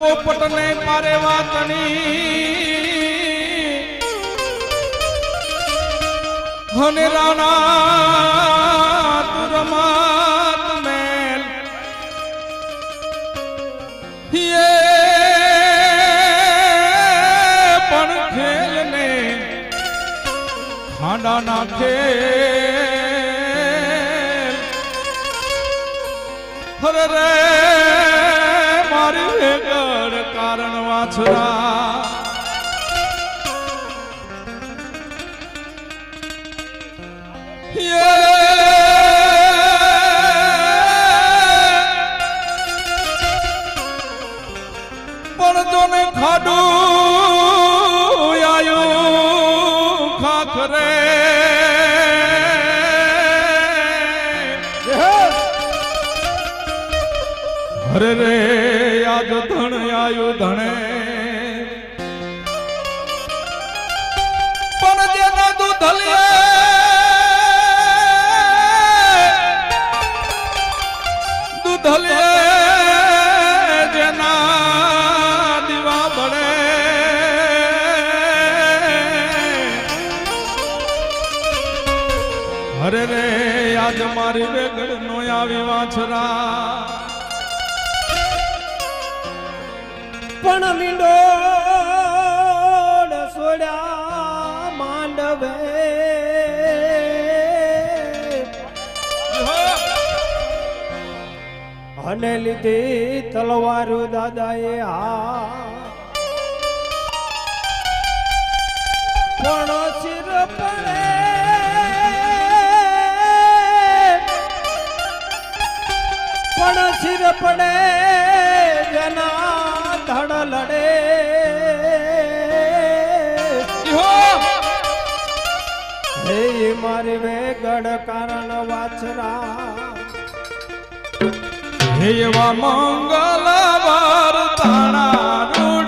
પોપટને મારે વાતની હને રાણા તું રમાત મેલ. યે પણ ખેલને ખાંડા નાખે હરે રે વાછરા પણ જોને ખાડું હરે રે આજ ધણ આયુ ધણે. પણ જેને દૂધલીએ દૂધલીએ જેના દીવા બળે અરે રે આજ મારી વેગળ નો આવી વાછરા. પણ મીંડોળ સોડ્યા માંડવે. અને લીધી તલવારો દાદાએ હા પણ સિર પડે. પણ સિર પડે, જના મારી વેગડ કારણ વાછરા. હે એવા મંગલ તાણા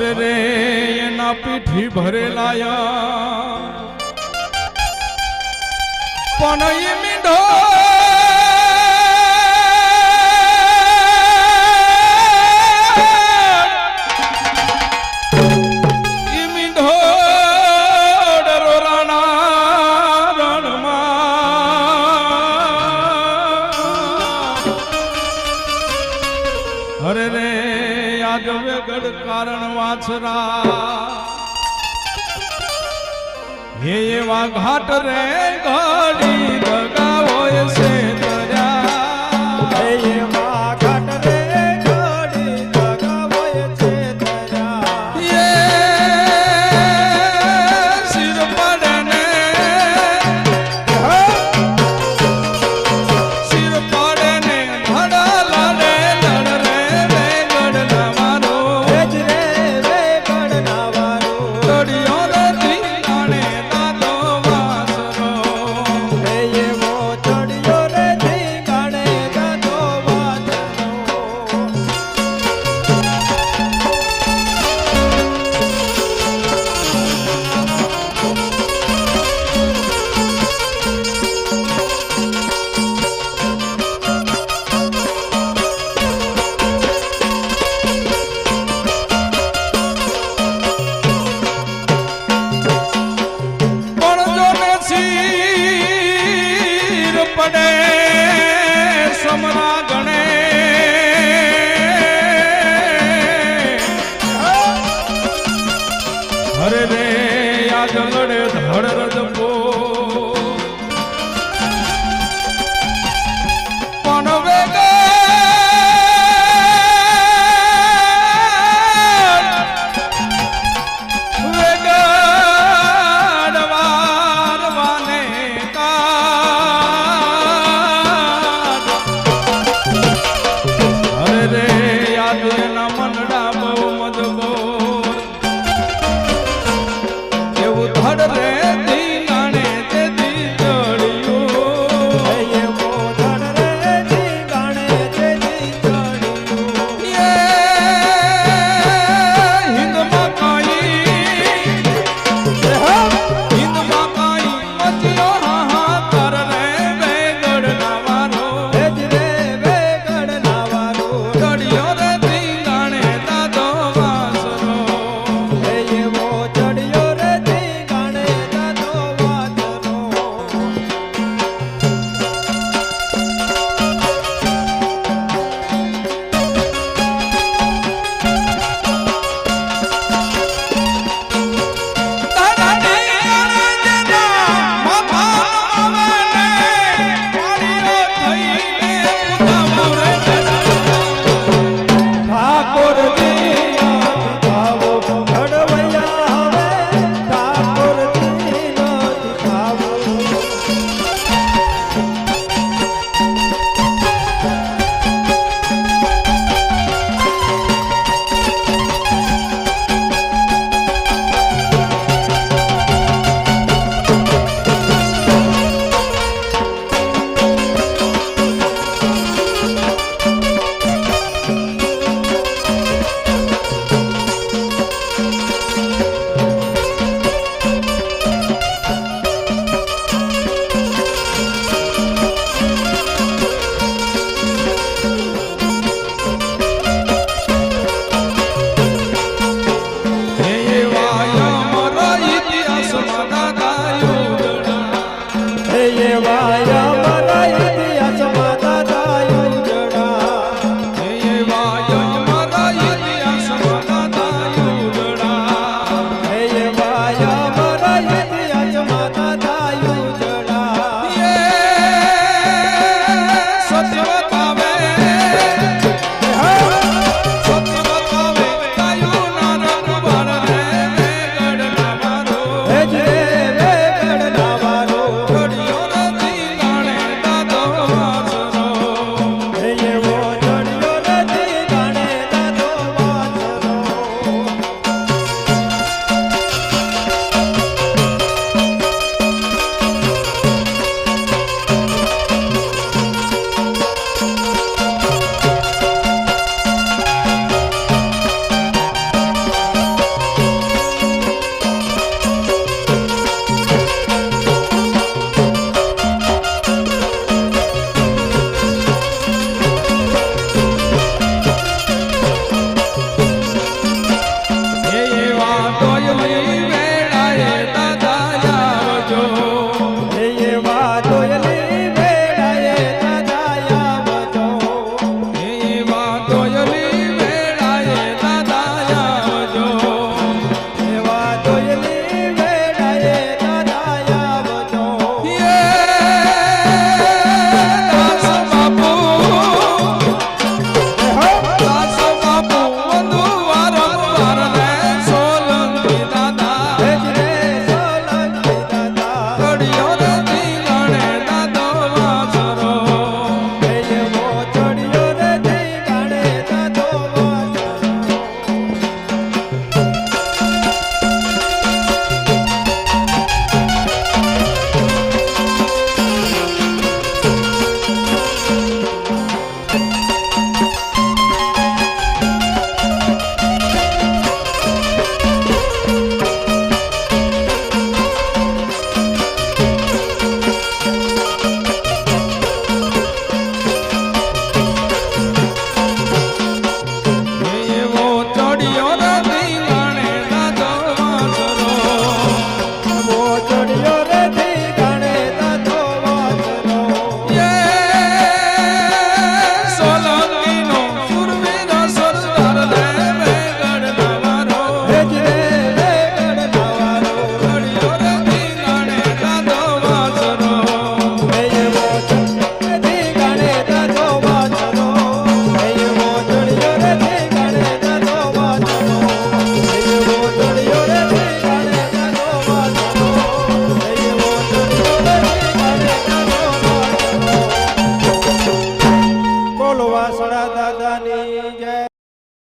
મુઠ્ઠી ભરેલાય. પણ ઈ મીંઢો ઈ મીંઢો ડરોરાના રણમાં. હરે રે આજ ગઢ કારણ વાછરા. હે એવા ઘાટ રે ઘડી